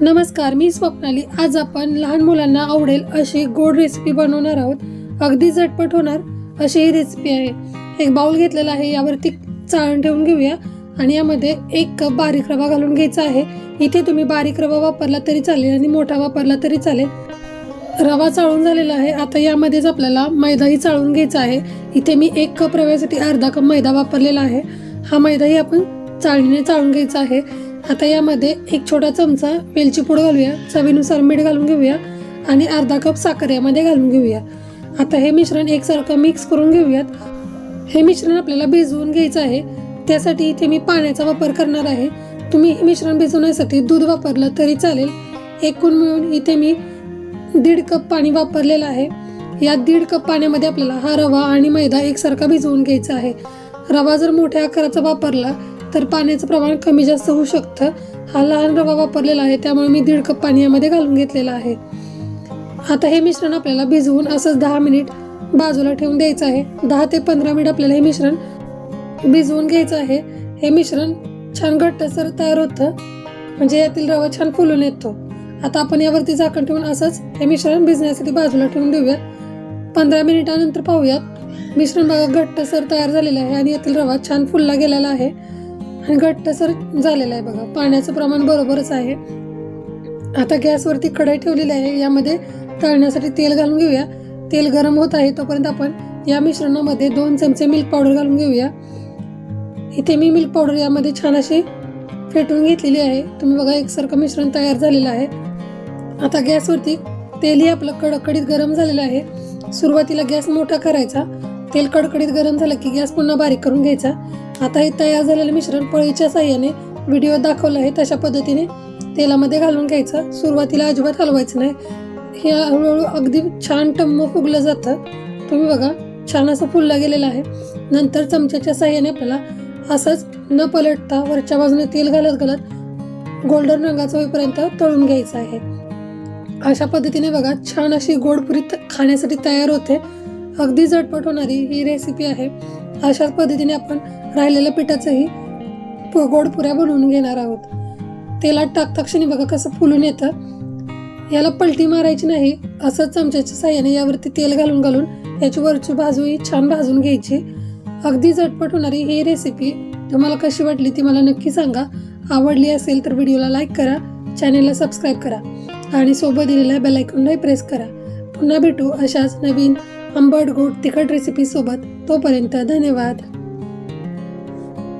नमस्कार मी स्वप्नाली. आज आपण लहान मुलांना आवडेल अशी गोड रेसिपी बनवणार आहोत. अगदी झटपट होणार अशी ही रेसिपी आहे. एक बाउल घेतलेला आहे यावरती चाळण ठेवून घेऊया. आणि यामध्ये एक कप बारीक रवा घालून घ्यायचा आहे. इथे तुम्ही बारीक रवा वापरला तरी चालेल आणि मोठा वापरला तरी चालेल. रवा चाळून झालेला आहे. आता यामध्येच आपल्याला मैदाही चाळून घ्यायचा आहे. इथे मी एक कप रव्यासाठी अर्धा कप मैदा वापरलेला आहे. हा मैदाही आपण चाळणीने चाळून घ्यायचा आहे. आता यामध्ये एक छोटा चमचा वेलची पूड घालूया चवीनुसार मीठ घालून घेऊया आणि अर्धा कप साखर यामध्ये घालून घेऊया. आता हे मिश्रण एकसारखं मिक्स करून घेऊयात. हे मिश्रण आपल्याला भिजवून घ्यायचं आहे. त्यासाठी इथे मी पाण्याचा वापर करणार आहे. तुम्ही हे मिश्रण भिजवण्यासाठी दूध वापरलं तरी चालेल. एकूण मिळून इथे मी दीड कप पाणी वापरलेलं आहे. या दीड कप पाण्यामध्ये आपल्याला हा रवा आणि मैदा एकसारखा भिजवून घ्यायचा आहे. रवा जर मोठ्या आकाराचा वापरला तर पाण्याचं प्रमाण कमी जास्त होऊ शकतं. हा लहान रवा वापरलेला आहे त्यामुळे मी दीड कप पाणी यामध्ये घालून घेतलेला आहे. आता हे मिश्रण आपल्याला भिजवून असंच दहा मिनिट बाजूला ठेवून द्यायचं आहे. दहा ते पंधरा मिनिट आपल्याला हे मिश्रण भिजवून घ्यायचं आहे. हे मिश्रण छान घट्टसर तयार होतं म्हणजे यातील रवा छान फुलून येतो. आता आपण यावरती झाकण ठेवून असंच हे मिश्रण भिजण्यासाठी बाजूला ठेवून देऊया. पंधरा मिनिटानंतर पाहूयात. मिश्रण बघा घट्टसर तयार झालेलं आहे आणि यातील रवा छान फुलला गेलेला आहे. आणि घट्टसर झालेला आहे बघा. पाण्याचं प्रमाण बरोबरच आहे. आता गॅसवरती कढई ठेवलेली आहे. यामध्ये तळण्यासाठी तेल घालून घेऊया. तेल गरम होत आहे तोपर्यंत आपण या मिश्रणामध्ये दोन चमचे मिल्क पावडर घालून घेऊया. इथे मी मिल्क पावडर यामध्ये छान अशी फेटून घेतलेली आहे. तुम्ही बघा एकसारखं मिश्रण तयार झालेलं आहे. आता गॅसवरती तेलही आपलं कडकडीत गरम झालेलं आहे. सुरुवातीला गॅस मोठा करायचा. तेल कडकडीत गरम झालं की गॅस पुन्हा बारीक करून घ्यायचा. आता हे तयार झालेलं मिश्रण पळीच्या साह्याने व्हिडिओ दाखवला आहे तशा पद्धतीने तेलामध्ये घालून घ्यायचं. सुरुवातीला अजिबात हलवायचं नाही. हे हळूहळू अगदी छान टम्म फुगलं जातं. तुम्ही बघा छान असं फुललं गेलेलं आहे. नंतर चमच्याच्या साह्याने आपल्याला असंच न पलटता वरच्या बाजूने तेल घालत घालत गोल्डन रंगाचं होईपर्यंत तळून घ्यायचं आहे. अशा पद्धतीने बघा छान अशी गोडपुरी खाण्यासाठी तयार होते. अगदी झटपट होणारी ही रेसिपी आहे. अशाच पद्धतीने आपण राहिलेल्या पिठाचंही प- गोड पुऱ्या बनवून घेणार आहोत. तेलात टाकता क्षणी बघा कसं फुलून येतं. याला पलटी मारायची नाही असंच चमच्याच्या साह्याने यावरती तेल घालून घालून याची वरची बाजूही छान भाजून घ्यायची. अगदी झटपट होणारी ही रेसिपी तुम्हाला कशी वाटली ती मला नक्की सांगा. आवडली असेल तर व्हिडिओला लाईक करा चॅनेलला सबस्क्राईब करा आणि सोबत दिलेल्या बेल आयकॉनलाही प्रेस करा. पुन्हा भेटू अशाच नवीन आंबट गोड तिखट रेसिपीसोबत तोपर्यंत धन्यवाद.